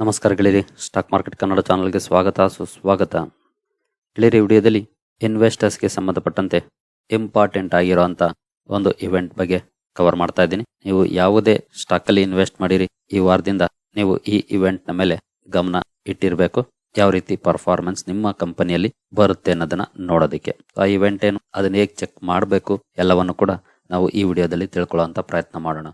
ನಮಸ್ಕಾರ stock market Kannada ಚಾನಲ್ಗೆ ಸ್ವಾಗತ, ಸುಸ್ವಾಗತ. ಗೆಳೆಯರಿ ವಿಡಿಯೋದಲ್ಲಿ ಇನ್ವೆಸ್ಟರ್ಸ್ಗೆ ಸಂಬಂಧಪಟ್ಟಂತೆ ಇಂಪಾರ್ಟೆಂಟ್ ಆಗಿರೋವಂಥ ಒಂದು ಇವೆಂಟ್ ಬಗ್ಗೆ ಕವರ್ ಮಾಡ್ತಾ ಇದ್ದೀನಿ. ನೀವು ಯಾವುದೇ ಸ್ಟಾಕ್ ಅಲ್ಲಿ ಇನ್ವೆಸ್ಟ್ ಮಾಡಿರಿ ಈ ವಾರದಿಂದ, ನೀವು ಈ ಇವೆಂಟ್ನ ಮೇಲೆ ಗಮನ ಇಟ್ಟಿರಬೇಕು. ಯಾವ ರೀತಿ ಪರ್ಫಾರ್ಮೆನ್ಸ್ ನಿಮ್ಮ ಕಂಪನಿಯಲ್ಲಿ ಬರುತ್ತೆ ಅನ್ನೋದನ್ನ ನೋಡೋದಕ್ಕೆ. ಆ ಇವೆಂಟ್ ಏನು, ಅದನ್ನ ಹೇಗೆ ಚೆಕ್ ಮಾಡಬೇಕು, ಎಲ್ಲವನ್ನು ಕೂಡ ನಾವು ಈ ವಿಡಿಯೋದಲ್ಲಿ ತಿಳ್ಕೊಳ್ಳುವಂಥ ಪ್ರಯತ್ನ ಮಾಡೋಣ.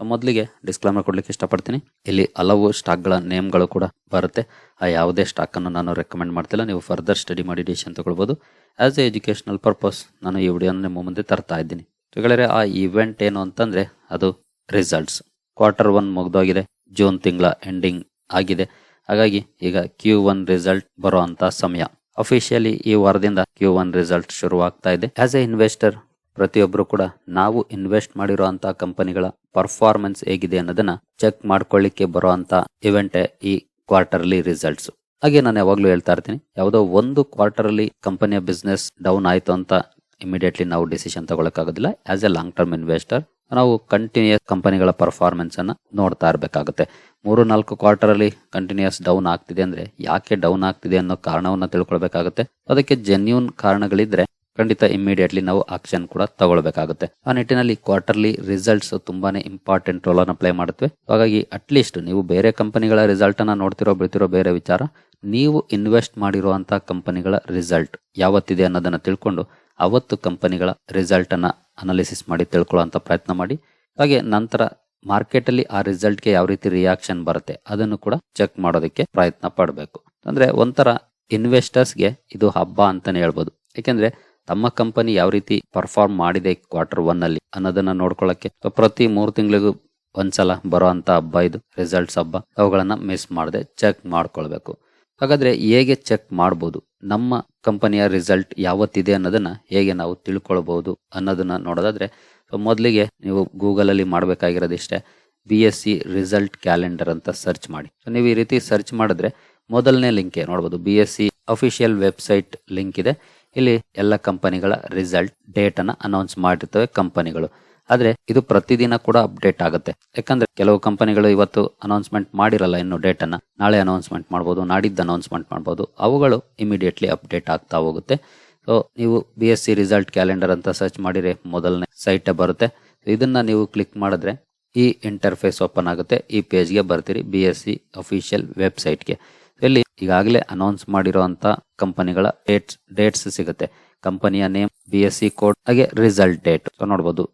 ಮೊದಲಿಗೆ ಡಿಸ್ಕ್ಲೈಮರ್ ಕೊಡಲಿಕ್ಕೆ ಇಷ್ಟಪಡ್ತೀನಿ. ಇಲ್ಲಿ ಹಲವು ಸ್ಟಾಕ್ಗಳ ನೇಮ್ಗಳು ಕೂಡ ಬರುತ್ತೆ. ಆ ಯಾವುದೇ ಸ್ಟಾಕನ್ನು ನಾನು ರೆಕಮೆಂಡ್ ಮಾಡ್ತಿಲ್ಲ. ನೀವು ಫರ್ದರ್ ಸ್ಟಡಿ ಮಾಡಿ ಡಿಸಿಷನ್ ತಗೊಳ್ಬೋದು. ಆ್ಯಸ್ ಎ ಎಜುಕೇಷನಲ್ ಪರ್ಪಸ್ ನಾನು ಈ ವಿಡಿಯೋನ ನಿಮ್ಮ ಮುಂದೆ ತರ್ತಾ ಇದ್ದೀನಿ. ಗೆಳೆಯರೆ ಆ ಇವೆಂಟ್ ಏನು ಅಂತಂದರೆ ಅದು ರಿಸಲ್ಟ್ಸ್ ಕ್ವಾರ್ಟರ್ ಒನ್ ಮುಗ್ದೋಗಿದೆ. ಜೂನ್ ತಿಂಗಳ ಎಂಡಿಂಗ್ ಆಗಿದೆ. ಹಾಗಾಗಿ ಈಗ ಕ್ಯೂ ಒನ್ ರಿಸಲ್ಟ್ ಬರೋ ಅಂತ ಸಮಯ. ಅಫಿಷಿಯಲಿ ಈ ವಾರದಿಂದ ಕ್ಯೂ ಒನ್ ರಿಸಲ್ಟ್ ಶುರುವಾಗ್ತಾ ಇದೆ. ಆಸ್ ಎ ಇನ್ವೆಸ್ಟರ್ ಪ್ರತಿಯೊಬ್ಬರು ಕೂಡ ನಾವು ಇನ್ವೆಸ್ಟ್ ಮಾಡಿರುವಂತಹ ಕಂಪನಿಗಳ ಪರ್ಫಾರ್ಮೆನ್ಸ್ ಹೇಗಿದೆ ಅನ್ನೋದನ್ನ ಚೆಕ್ ಮಾಡ್ಕೊಳ್ಳಿಕ್ಕೆ ಬರುವಂತ ಇವೆಂಟ್ ಈ ಕ್ವಾರ್ಟರ್ಲಿ ರಿಸಲ್ಟ್ಸ್ ಹಾಗೆ ನಾನು ಯಾವಾಗ್ಲೂ ಹೇಳ್ತಾ ಇರ್ತೀನಿ, ಯಾವುದೋ ಒಂದು ಕ್ವಾರ್ಟರ್ಲಿ ಕಂಪನಿಯ ಬಿಸ್ನೆಸ್ ಡೌನ್ ಆಯ್ತು ಅಂತ ಇಮಿಡಿಯೇಟ್ಲಿ ನಾವು decision ತಗೊಳಕ್ಕಾಗೋದಿಲ್ಲ. As a long term investor ನಾವು ಕಂಟಿನ್ಯೂಸ್ ಕಂಪನಿಗಳ ಪರ್ಫಾರ್ಮೆನ್ಸ್ ಅನ್ನ ನೋಡ್ತಾ ಇರಬೇಕಾಗುತ್ತೆ. ಮೂರು, ನಾಲ್ಕು ಕ್ವಾರ್ಟರ್ ಅಲ್ಲಿ ಕಂಟಿನ್ಯೂಸ್ ಡೌನ್ ಆಗ್ತಿದೆ ಅಂದ್ರೆ ಯಾಕೆ ಡೌನ್ ಆಗ್ತಿದೆ ಅನ್ನೋ ಕಾರಣವನ್ನ ತಿಳ್ಕೊಳ್ಬೇಕಾಗುತ್ತೆ. ಅದಕ್ಕೆ ಜೆನ್ಯೂನ್ ಕಾರಣಗಳಿದ್ರೆ ಖಂಡಿತ ಇಮಿಡಿಯೇಟ್ಲಿ ನಾವು ಆಕ್ಷನ್ ಕೂಡ ತಗೊಳ್ಬೇಕಾಗುತ್ತೆ. ಆ ನಿಟ್ಟಿನಲ್ಲಿ ಕ್ವಾರ್ಟರ್ಲಿ ರಿಸಲ್ಟ್ಸ್ ತುಂಬಾನೇ ಇಂಪಾರ್ಟೆಂಟ್ ರೋಲ್ ಅನ್ನು ಪ್ಲೇ ಮಾಡುತ್ತವೆ. ಹಾಗಾಗಿ ಅಟ್ಲೀಸ್ಟ್ ನೀವು ಬೇರೆ ಕಂಪನಿಗಳ ರಿಸಲ್ಟ್ ಅನ್ನ ನೋಡ್ತಿರೋ, ಬಿಡ್ತಿರೋ ಬೇರೆ ವಿಚಾರ, ನೀವು ಇನ್ವೆಸ್ಟ್ ಮಾಡಿರುವಂತಹ ಕಂಪನಿಗಳ ರಿಸಲ್ಟ್ ಯಾವತ್ತಿದೆ ಅನ್ನೋದನ್ನ ತಿಳ್ಕೊಂಡು ಅವತ್ತು ಕಂಪನಿಗಳ ರಿಸಲ್ಟ್ ಅನ್ನ ಅನಾಲಿಸಿಸ್ ಮಾಡಿ ತಿಳ್ಕೊಳ್ಳುವಂತ ಪ್ರಯತ್ನ ಮಾಡಿ. ಹಾಗೆ ನಂತರ ಮಾರ್ಕೆಟ್ ಅಲ್ಲಿ ಆ ರಿಸಲ್ಟ್ಗೆ ಯಾವ ರೀತಿ ರಿಯಾಕ್ಷನ್ ಬರುತ್ತೆ ಅದನ್ನು ಕೂಡ ಚೆಕ್ ಮಾಡೋದಕ್ಕೆ ಪ್ರಯತ್ನ ಪಡಬೇಕು. ಅಂದ್ರೆ ಒಂಥರ ಇನ್ವೆಸ್ಟರ್ಸ್ಗೆ ಇದು ಹಬ್ಬ ಅಂತಾನೆ ಹೇಳ್ಬೋದು. ಯಾಕೆಂದ್ರೆ ತಮ್ಮ ಕಂಪನಿ ಯಾವ ರೀತಿ ಪರ್ಫಾರ್ಮ್ ಮಾಡಿದೆ ಕ್ವಾರ್ಟರ್ ಒನ್ ಅಲ್ಲಿ ಅನ್ನೋದನ್ನ ನೋಡ್ಕೊಳ್ಳಕ್ಕೆ ಪ್ರತಿ ಮೂರು ತಿಂಗಳಿಗೂ ಒಂದ್ಸಲ ಬರೋ ಅಂತ ಹಬ್ಬ ಇದು ರಿಸಲ್ಟ್ಸ್ ಹಬ್ಬ. ಅವುಗಳನ್ನ ಮಿಸ್ ಮಾಡದೆ ಚೆಕ್ ಮಾಡ್ಕೊಳ್ಬೇಕು. ಹಾಗಾದ್ರೆ ಹೇಗೆ ಚೆಕ್ ಮಾಡ್ಬೋದು? ನಮ್ಮ ಕಂಪನಿಯ ರಿಸಲ್ಟ್ ಯಾವತ್ತಿದೆ ಅನ್ನೋದನ್ನ ಹೇಗೆ ನಾವು ತಿಳ್ಕೊಳ್ಬಹುದು ಅನ್ನೋದನ್ನ ನೋಡೋದಾದ್ರೆ ಮೊದಲಿಗೆ ನೀವು ಗೂಗಲ್ ಅಲ್ಲಿ ಮಾಡಬೇಕಾಗಿರೋದಿಷ್ಟೇ B S C result calendar ಅಂತ ಸರ್ಚ್ ಮಾಡಿ. ಸೊ ನೀವು ಈ ರೀತಿ ಸರ್ಚ್ ಮಾಡಿದ್ರೆ ಮೊದಲನೇ ಲಿಂಕ್ ನೋಡ್ಬೋದು. B S C official website link ಇದೆ. ಇಲ್ಲಿ ಎಲ್ಲ ಕಂಪನಿಗಳ ರಿಸಲ್ಟ್ ಡೇಟ್ ಅನ್ನ ಅನೌನ್ಸ್ ಮಾಡಿರ್ತವೆ ಕಂಪನಿಗಳು. ಆದ್ರೆ ಇದು ಪ್ರತಿದಿನ ಕೂಡ ಅಪ್ಡೇಟ್ ಆಗುತ್ತೆ. ಯಾಕಂದ್ರೆ ಕೆಲವು ಕಂಪನಿಗಳು ಇವತ್ತು ಅನೌನ್ಸ್ಮೆಂಟ್ ಮಾಡಿರಲ್ಲ ಇನ್ನು ಡೇಟ್ ಅನ್ನ. ನಾಳೆ ಅನೌನ್ಸ್ಮೆಂಟ್ ಮಾಡಬಹುದು ನಾಡಿದ್ದು ಅನೌನ್ಸ್ಮೆಂಟ್ ಮಾಡಬಹುದು ಅವುಗಳು ಇಮಿಡಿಯೇಟ್ಲಿ ಅಪ್ಡೇಟ್ ಆಗ್ತಾ ಹೋಗುತ್ತೆ. ಸೊ ನೀವು B S C result calendar ಅಂತ ಸರ್ಚ್ ಮಾಡಿದ್ರೆ ಮೊದಲನೇ ಸೈಟ್ ಬರುತ್ತೆ. ಇದನ್ನ ನೀವು ಕ್ಲಿಕ್ ಮಾಡಿದ್ರೆ ಈ ಇಂಟರ್ಫೇಸ್ ಓಪನ್ ಆಗುತ್ತೆ. ಈ ಪೇಜ್ಗೆ ಬರ್ತೀರಿ ಬಿ ಎಸ್ ಸಿ ಅಫಿಷಿಯಲ್ ವೆಬ್ಸೈಟ್ಗೆ ಇಲ್ಲಿ ಈಗಾಗಲೇ ಅನೌನ್ಸ್ ಮಾಡಿರುವಂತ ಕಂಪನಿಗಳ ಡೇಟ್ಸ್ ಡೇಟ್ಸ್ ಸಿಗುತ್ತೆ. ಕಂಪನಿಯ name B S C code ಹಾಗೆ ರಿಸಲ್ಟ್ ಡೇಟ್ ನೋಡಬಹುದು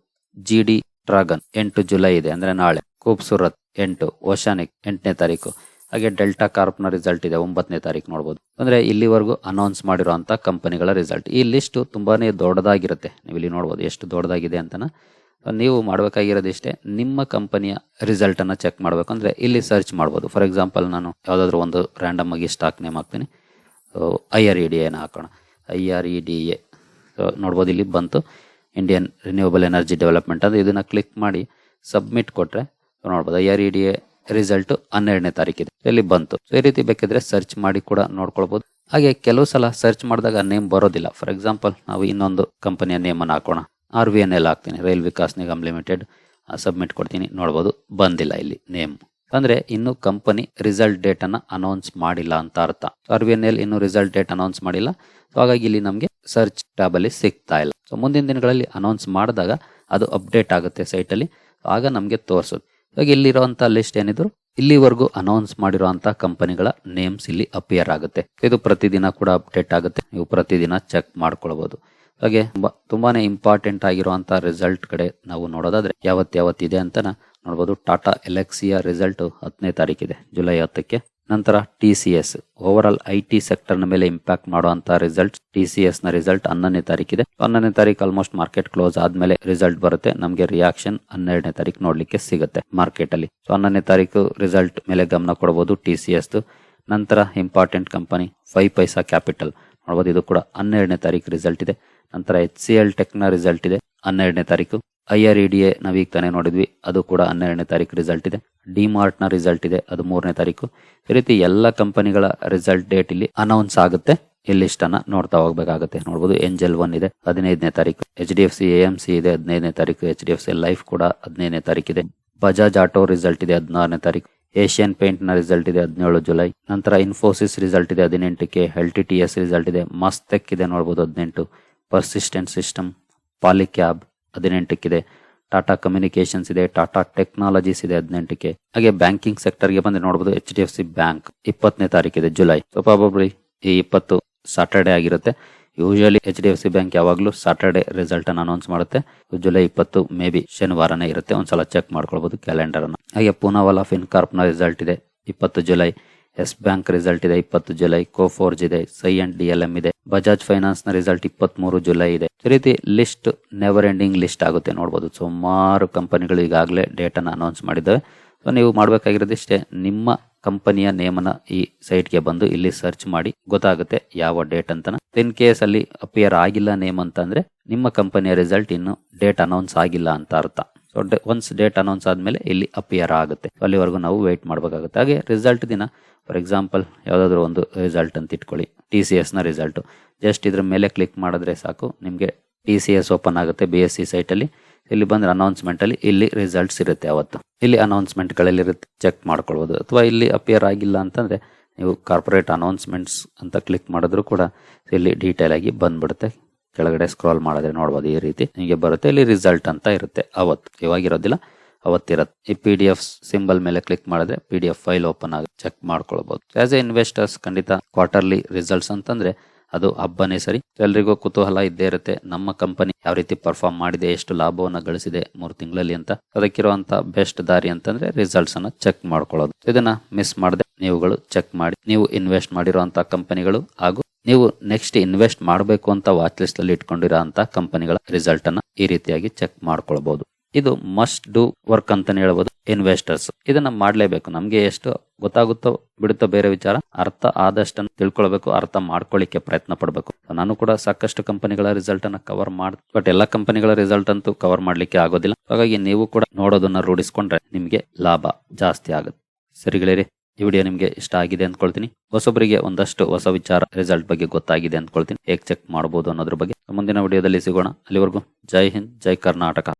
ಜಿ ಡಿ ಡ್ರಾಗನ್ ಎಂಟು ಜುಲೈ ಇದೆ, ಅಂದ್ರೆ ನಾಳೆ. ಖೂಬ್ಸೂರತ್ ಎಂಟು, ಓಶಾನಿಕ್ ಎಂಟನೇ ತಾರೀಕು. ಹಾಗೆ ಡೆಲ್ಟಾ ಕಾರ್ಪ್ನ ರಿಸಲ್ಟ್ ಇದೆ ಒಂಬತ್ತನೇ ತಾರೀಕು ನೋಡಬಹುದು ಅಂದ್ರೆ ಇಲ್ಲಿವರೆಗೂ ಅನೌನ್ಸ್ ಮಾಡಿರುವಂತ ಕಂಪನಿಗಳ ರಿಸಲ್ಟ್ ಈ ಲಿಸ್ಟ್ ತುಂಬಾನೇ ದೊಡ್ಡದಾಗಿರುತ್ತೆ. ನೀವು ಇಲ್ಲಿ ನೋಡಬಹುದು ಎಷ್ಟು ದೊಡ್ಡದಾಗಿದೆ ಅಂತನ. ನೀವು ಮಾಡಬೇಕಾಗಿರೋದಿಷ್ಟೇ, ನಿಮ್ಮ ಕಂಪನಿಯ ರಿಸಲ್ಟ್ ಅನ್ನ ಚೆಕ್ ಮಾಡಬೇಕು. ಅಂದ್ರೆ ಇಲ್ಲಿ ಸರ್ಚ್ ಮಾಡಬಹುದು ಫಾರ್ ಎಕ್ಸಾಂಪಲ್ ನಾನು ಯಾವ್ದಾದ್ರು ಒಂದು ರ್ಯಾಂಡಮ್ ಆಗಿ ಸ್ಟಾಕ್ ನೇಮ್ ಹಾಕ್ತೀನಿ. ಐ ಆರ್ ಇ ಡಿ ಎನ ಹಾಕೋಣ. I R E D A so ನೋಡ್ಬೋದು ಇಲ್ಲಿ ಬಂತು. ಇಂಡಿಯನ್ ರಿನ್ಯೂವಬಲ್ ಎನರ್ಜಿ ಡೆವಲಪ್ಮೆಂಟ್ ಅದು ಇದನ್ನು ಕ್ಲಿಕ್ ಮಾಡಿ ಸಬ್ಮಿಟ್ ಕೊಟ್ಟರೆ ನೋಡ್ಬೋದು I R E D A result ಹನ್ನೆರಡನೇ ತಾರೀಕಿದೆ. ಇಲ್ಲಿ ಬಂತು. ಸೊ ಈ ರೀತಿ ಬೇಕಿದ್ರೆ ಸರ್ಚ್ ಮಾಡಿ ಕೂಡ ನೋಡ್ಕೊಳ್ಬೋದು. ಹಾಗೆ ಕೆಲವು ಸಲ ಸರ್ಚ್ ಮಾಡಿದಾಗ ನೇಮ್ ಬರೋದಿಲ್ಲ. ಫಾರ್ ಎಕ್ಸಾಂಪಲ್ ನಾವು ಇನ್ನೊಂದು ಕಂಪನಿಯ ನೇಮ್ ಅನ್ನು ಹಾಕೋಣ. ಆರ್ ವಿ ಎನ್ ಎಲ್ ಹಾಕ್ತೀನಿ. Rail Vikas Nigam limited submit ಕೊಡ್ತೀನಿ. ನೋಡ್ಬೋದು ಬಂದಿಲ್ಲ ಇಲ್ಲಿ ನೇಮ್ ಅಂದ್ರೆ ಇನ್ನು ಕಂಪನಿ ರಿಸಲ್ಟ್ ಡೇಟ್ ಅನ್ನ ಅನೌನ್ಸ್ ಮಾಡಿಲ್ಲ ಅಂತ ಅರ್ಥ. ಆರ್ ಬಿ ಎನ್ ಎಲ್ ಇನ್ನು ರಿಸಲ್ಟ್ ಡೇಟ್ ಅನೌನ್ಸ್ ಮಾಡಿಲ್ಲ. ಸೊ ಹಾಗಾಗಿ ಇಲ್ಲಿ ನಮಗೆ ಸರ್ಚ್ ಟ್ಯಾಬ್ ಅಲ್ಲಿ ಸಿಗ್ತಾ ಇಲ್ಲ. ಸೊ ಮುಂದಿನ ದಿನಗಳಲ್ಲಿ ಅನೌನ್ಸ್ ಮಾಡಿದಾಗ ಅದು ಅಪ್ಡೇಟ್ ಆಗುತ್ತೆ ಸೈಟ್ ಅಲ್ಲಿ. ಆಗ ನಮಗೆ ತೋರಿಸುತ್ತೆ. ಇವಾಗ ಇಲ್ಲಿರುವಂತಹ ಲಿಸ್ಟ್ ಏನಿದ್ರು, ಇಲ್ಲಿವರೆಗೂ ಅನೌನ್ಸ್ ಮಾಡಿರುವಂತ ಕಂಪನಿಗಳ ನೇಮ್ಸ್ ಇಲ್ಲಿ ಅಪಿಯರ್ ಆಗುತ್ತೆ. ಇದು ಪ್ರತಿದಿನ ಕೂಡ ಅಪ್ಡೇಟ್ ಆಗುತ್ತೆ. ನೀವು ಪ್ರತಿದಿನ ಚೆಕ್ ಮಾಡ್ಕೊಳ್ಬಹುದು ಹಾಗೆ ತುಂಬಾ- ತುಂಬಾನೇ ಇಂಪಾರ್ಟೆಂಟ್ ಆಗಿರುವಂತಹ ರಿಸಲ್ಟ್ ಕಡೆ ನಾವು ನೋಡೋದಾದ್ರೆ ಯಾವತ್ ಯಾವತ್ತಿದೆ ಅಂತ ನೋಡಬಹುದು ಟಾಟಾ ಎಲೆಕ್ಸಿಯ ರಿಸಲ್ಟ್ ಹತ್ತನೇ ತಾರೀಕಿದೆ, ಜುಲೈ ಹತ್ತಕ್ಕೆ. ನಂತರ T C S. Over all I T ಸೆಕ್ಟರ್ನ ಮೇಲೆ ಇಂಪ್ಯಾಕ್ಟ್ ಮಾಡುವಂತ ರಿಸಲ್ಟ್ ಟಿ ಸಿ ಎಸ್ನ ರಿಸಲ್ಟ್ ಹನ್ನೊಂದನೇ ತಾರೀಕಿದೆ. ಹನ್ನೊಂದನೇ ತಾರೀಕು ಆಲ್ಮೋಸ್ಟ್ ಮಾರ್ಕೆಟ್ ಕ್ಲೋಸ್ ಆದ್ಮೇಲೆ ರಿಸಲ್ಟ್ ಬರುತ್ತೆ. ನಮಗೆ ರಿಯಾಕ್ಷನ್ ಹನ್ನೆರಡನೇ ತಾರೀಕು ನೋಡ್ಲಿಕ್ಕೆ ಸಿಗುತ್ತೆ ಮಾರ್ಕೆಟ್ ಅಲ್ಲಿ. ಸೊ ಹನ್ನೊಂದನೇ ತಾರೀಕು ರಿಸಲ್ಟ್ ಮೇಲೆ ಗಮನ ಕೊಡಬಹುದು ಟಿ ಸಿ ಎಸ್ ನಂತರ important company five paisa capital ನೋಡಬಹುದು ಇದು ಕೂಡ ಹನ್ನೆರಡನೇ ತಾರೀಕು ರಿಸಲ್ಟ್ ಇದೆ. ನಂತರ ಎಚ್ ಸಿ ಎಲ್ ಟೆಕ್ನ ರಿಸಲ್ಟ್ ಇದೆ. ಹನ್ನೆರಡನೇ ತಾರೀಕು I R E D A ನಾವೀಗ ತಾನೇ ನೋಡಿದ್ವಿ. ಅದು ಕೂಡ ಹನ್ನೆರಡನೇ ತಾರೀಕು ರಿಸಲ್ಟ್ ಇದೆ. ಡಿಮಾರ್ಟ್ನ ರಿಸಲ್ಟ್ ಇದೆ. ಅದು ಮೂರನೇ ತಾರೀಕು. ಈ ರೀತಿ ಎಲ್ಲ ಕಂಪನಿಗಳ ರಿಸಲ್ಟ್ ಡೇಟ್ ಇಲ್ಲಿ ಅನೌನ್ಸ್ ಆಗುತ್ತೆ. ಇಲ್ಲಿ ಇಷ್ಟನ್ನ ನೋಡ್ತಾ ಹೋಗ್ಬೇಕಾಗುತ್ತೆ. ನೋಡಬಹುದು ಎಂಜಲ್ ಒನ್ ಇದೆ, ಹದಿನೈದನೇ ತಾರೀಕು. H D F C M C ಇದೆ, ಹದಿನೈದನೇ ತಾರೀಕು. H D F C life ಕೂಡ ಹದಿನೈದನೇ ತಾರೀಕಿದೆ. ಬಜಾಜ್ ಆಟೋ ರಿಸಲ್ಟ್ ಇದೆ, ಹದಿನಾರನೇ ತಾರೀಕು. ಏಷ್ಯನ್ ಪೇಂಟ್ ರಿಸಲ್ಟ್ ಇದೆ ಹದಿನೇಳು ಜುಲೈ. ನಂತರ ಇನ್ಫೋಸಿಸ್ ರಿಸಲ್ಟ್ ಇದೆ ಹದಿನೆಂಟಕ್ಕೆ. L T T S result ಇದೆ. ಮಸ್ತೆಕ್ ಇದೆ ನೋಡ್ಬೋದು ಹದಿನೆಂಟು. ಪರ್ಸಿಸ್ಟೆಂಟ್ ಸಿಸ್ಟಮ್ ಪಾಲಿಕ್ಯಾಬ್ ಹದಿನೆಂಟಕ್ಕಿದೆ. ಟಾಟಾ ಕಮ್ಯುನಿಕೇಶನ್ಸ್ ಇದೆ. ಟಾಟಾ ಟೆಕ್ನಾಲಜೀಸ್ ಇದೆ ಹದಿನೆಂಟಕ್ಕೆ. ಹಾಗೆ ಬ್ಯಾಂಕಿಂಗ್ ಸೆಕ್ಟರ್ಗೆ ಬಂದು ನೋಡಬಹುದು H D F C bank ಇಪ್ಪತ್ತನೇ ತಾರೀಕಿದೆ ಜುಲೈ. ಸೊ ಪ್ರಾಬಬ್ಲಿ ಈ ಇಪ್ಪತ್ತು ಸಾಟರ್ಡೆ ಆಗಿರುತ್ತೆ. Usually H D F C bank ಯಾವಾಗಲೂ ಸಾಟರ್ಡೆ ರಿಸಲ್ಟ್ ಅನ್ನು ಅನೌನ್ಸ್ ಮಾಡುತ್ತೆ. ಜುಲೈ ಇಪ್ಪತ್ತು ಮೇ ಬಿ ಶನಿವಾರನೇ ಇರುತ್ತೆ. ಒಂದ್ಸಲ ಚೆಕ್ ಮಾಡ್ಕೊಳ್ಬಹುದು ಕ್ಯಾಲೆಂಡರ್ ಅನ್ನು. ಹಾಗೆ ಪೂನಾವಾಲಾ ಫಿನ್ಕಾರ್ಪ್ನ ರಿಸಲ್ಟ್ ಇದೆ. ಇಪ್ಪತ್ತು ಜುಲೈ ಎಸ್ ಬ್ಯಾಂಕ್ ರಿಸಲ್ಟ್ ಇದೆ. ಇಪ್ಪತ್ತು ಜುಲೈ ಕೋಫೋರ್ಜ್ ಇದೆ. ಸೈ ಅಂಡ್ ಡಿ ಎಲ್ ಎಂ ಇದೆ. ಬಜಾಜ್ ಫೈನಾನ್ಸ್ನ ರಿಸಲ್ಟ್ ಇಪ್ಪತ್ತ್ ಮೂರು ಜುಲೈ ಇದೆ ಈ ರೀತಿ ಲಿಸ್ಟ್ ನೆವರ್ ಎಂಡಿಂಗ್ ಲಿಸ್ಟ್ ಆಗುತ್ತೆ. ನೋಡಬಹುದು ಸುಮಾರು ಕಂಪನಿಗಳು ಈಗಾಗಲೇ ಡೇಟನ್ನು ಅನೌನ್ಸ್ ಮಾಡಿದ್ದಾವೆ. ಸೊ ನೀವು ಮಾಡಬೇಕಾಗಿರೋದಿಷ್ಟೇ ನಿಮ್ಮ ಕಂಪನಿಯ ನೇಮನ ಈ ಸೈಟ್ಗೆ ಬಂದು ಇಲ್ಲಿ ಸರ್ಚ್ ಮಾಡಿ ಗೊತ್ತಾಗುತ್ತೆ ಯಾವ ಡೇಟ್ ಅಂತ ಇನ್ ಕೇಸ್ ಅಲ್ಲಿ ಅಪಿಯರ್ ಆಗಿಲ್ಲ ನೇಮ್ ಅಂತ ಅಂದ್ರೆ ನಿಮ್ಮ ಕಂಪನಿಯ ರಿಸಲ್ಟ್ ಇನ್ನು ಡೇಟ್ ಅನೌನ್ಸ್ ಆಗಿಲ್ಲ ಅಂತ ಅರ್ಥ. ಸೊ ಒನ್ಸ್ ಡೇಟ್ ಅನೌನ್ಸ್ ಆದ್ಮೇಲೆ ಇಲ್ಲಿ ಅಪಿಯರ್ ಆಗುತ್ತೆ. ಅಲ್ಲಿವರೆಗೂ ನಾವು ವೇಟ್ ಮಾಡಬೇಕಾಗುತ್ತೆ. ಹಾಗೆ ರಿಸಲ್ಟ್ ದಿನ ಫಾರ್ ಎಕ್ಸಾಂಪಲ್ ಯಾವುದಾದ್ರೂ ಒಂದು ರಿಸಲ್ಟ್ ಅಂತ ಇಟ್ಕೊಳ್ಳಿ. ಟಿ ಸಿ ಎಸ್ನ ರಿಸಲ್ಟ್ ಜಸ್ಟ್ ಇದ್ರ ಮೇಲೆ ಕ್ಲಿಕ್ ಮಾಡಿದ್ರೆ ಸಾಕು. ನಿಮಗೆ ಟಿ ಸಿ ಎಸ್ ಓಪನ್ ಆಗುತ್ತೆ ಬಿ ಎಸ್ ಸಿ ಸೈಟಲ್ಲಿ ಇಲ್ಲಿ ಬಂದ್ರೆ ಅನೌನ್ಸ್ಮೆಂಟ್ ಅಲ್ಲಿ ಇಲ್ಲಿ ರಿಸಲ್ಟ್ಸ್ ಇರುತ್ತೆ ಅವತ್ತು. ಇಲ್ಲಿ ಅನೌನ್ಸ್ಮೆಂಟ್ಗಳಲ್ಲಿ ಇರುತ್ತೆ ಚೆಕ್ ಮಾಡ್ಕೊಳ್ಬೋದು. ಅಥವಾ ಇಲ್ಲಿ ಅಪಿಯರ್ ಆಗಿಲ್ಲ ಅಂತಂದ್ರೆ ನೀವು ಕಾರ್ಪೊರೇಟ್ ಅನೌನ್ಸ್ಮೆಂಟ್ಸ್ ಅಂತ ಕ್ಲಿಕ್ ಮಾಡಿದ್ರು ಕೂಡ ಇಲ್ಲಿ ಡೀಟೇಲ್ ಆಗಿ ಬಂದ್ಬಿಡುತ್ತೆ. ಕೆಳಗಡೆ ಸ್ಕ್ರಾಲ್ ಮಾಡಿದ್ರೆ ನೋಡ್ಬೋದು ಈ ರೀತಿ. ನಿಮಗೆ ಬರುತ್ತೆ. ಇಲ್ಲಿ ರಿಸಲ್ಟ್ ಅಂತ ಇರುತ್ತೆ ಅವತ್ತು. ಇವಾಗಿರೋದಿಲ್ಲ. ಅವತ್ತಿರತ್ತೆ. ಈ ಪಿ ಡಿ ಎಫ್ ಸಿಂಬಲ್ ಮೇಲೆ ಕ್ಲಿಕ್ ಮಾಡಿದ್ರೆ P D F file open ಆಗಿ ಚೆಕ್ ಮಾಡ್ಕೊಳ್ಬಹುದು ಆಸ್ ಎ ಇನ್ವೆಸ್ಟರ್ಸ್ ಖಂಡಿತ ಕ್ವಾರ್ಟರ್ಲಿ ರಿಸಲ್ಟ್ಸ್ ಅಂತಂದ್ರೆ ಅದು ಹಬ್ಬನೇ ಸರಿ. ಎಲ್ರಿಗೂ ಕುತೂಹಲ ಇದ್ದೇ ಇರುತ್ತೆ, ನಮ್ಮ ಕಂಪನಿ ಯಾವ ರೀತಿ ಪರ್ಫಾರ್ಮ್ ಮಾಡಿದೆ, ಎಷ್ಟು ಲಾಭವನ್ನ ಗಳಿಸಿದೆ ಮೂರು ತಿಂಗಳಲ್ಲಿ ಅಂತ. ಅದಕ್ಕಿರುವಂತ ಬೆಸ್ಟ್ ದಾರಿ ಅಂತಂದ್ರೆ ರಿಸಲ್ಟ್ಸ್ ಅನ್ನ ಚೆಕ್ ಮಾಡ್ಕೊಳ್ಳೋದು. ಇದನ್ನ ಮಿಸ್ ಮಾಡದೆ ನೀವುಗಳು ಚೆಕ್ ಮಾಡಿ, ನೀವು ಇನ್ವೆಸ್ಟ್ ಮಾಡಿರುವಂತಹ ಕಂಪನಿಗಳು ಹಾಗೂ ನೀವು ನೆಕ್ಸ್ಟ್ ಇನ್ವೆಸ್ಟ್ ಮಾಡಬೇಕು ಅಂತ ವಾಚ್ ಲಿಸ್ಟ್ ಅಲ್ಲಿ ಇಟ್ಕೊಂಡಿರೋ ಅಂತ ಕಂಪನಿಗಳ ರಿಸಲ್ಟ್ ಅನ್ನ ಈ ರೀತಿಯಾಗಿ ಚೆಕ್ ಮಾಡ್ಕೊಳ್ಬಹುದು ಇದು ಮಸ್ಟ್ ಡೂ ವರ್ಕ್ ಅಂತಾನೆ ಹೇಳ್ಬೋದು. ಇನ್ವೆಸ್ಟರ್ಸ್ ಇದನ್ನ ಮಾಡ್ಲೇಬೇಕು. ನಮ್ಗೆ ಎಷ್ಟು ಗೊತ್ತಾಗುತ್ತೋ ಬಿಡುತ್ತೋ ಬೇರೆ ವಿಚಾರ ಅರ್ಥ ಆದಷ್ಟನ್ನು ತಿಳ್ಕೊಳ್ಬೇಕು, ಅರ್ಥ ಮಾಡ್ಕೊಳ್ಳಿಕ್ಕೆ ಪ್ರಯತ್ನ ಪಡಬೇಕು. ನಾನು ಕೂಡ ಸಾಕಷ್ಟು ಕಂಪನಿಗಳ ರಿಸಲ್ಟ್ ಅನ್ನ ಕವರ್ ಮಾಡ್ ಬಟ್ ಎಲ್ಲಾ ಕಂಪನಿಗಳ ರಿಸಲ್ಟ್ ಅಂತೂ ಕವರ್ ಮಾಡ್ಲಿಕ್ಕೆ ಆಗೋದಿಲ್ಲ. ಹಾಗಾಗಿ ನೀವು ಕೂಡ ನೋಡೋದನ್ನ ರೂಢಿಸ್ಕೊಂಡ್ರೆ ನಿಮ್ಗೆ ಲಾಭ ಜಾಸ್ತಿ ಆಗುತ್ತೆ. ಸರಿಗಳಿರಿ ಈ ವಿಡಿಯೋ ನಿಮಗೆ ಇಷ್ಟ ಆಗಿದೆ ಅಂದ್ಕೊಳ್ತೀನಿ ಹೊಸೊಬ್ಬರಿಗೆ ಒಂದಷ್ಟು ಹೊಸ ವಿಚಾರ ರಿಸಲ್ಟ್ ಬಗ್ಗೆ ಗೊತ್ತಾಗಿದೆ ಅಂದ್ಕೊಳ್ತೀನಿ ಹೇಗೆ ಚೆಕ್ ಮಾಡಬಹುದು ಅನ್ನೋದ್ರ ಬಗ್ಗೆ ಮುಂದಿನ ವಿಡಿಯೋದಲ್ಲಿ ಸಿಗೋಣ. ಅಲ್ಲಿವರೆಗೂ ಜೈ ಹಿಂದ್, ಜೈ ಕರ್ನಾಟಕ.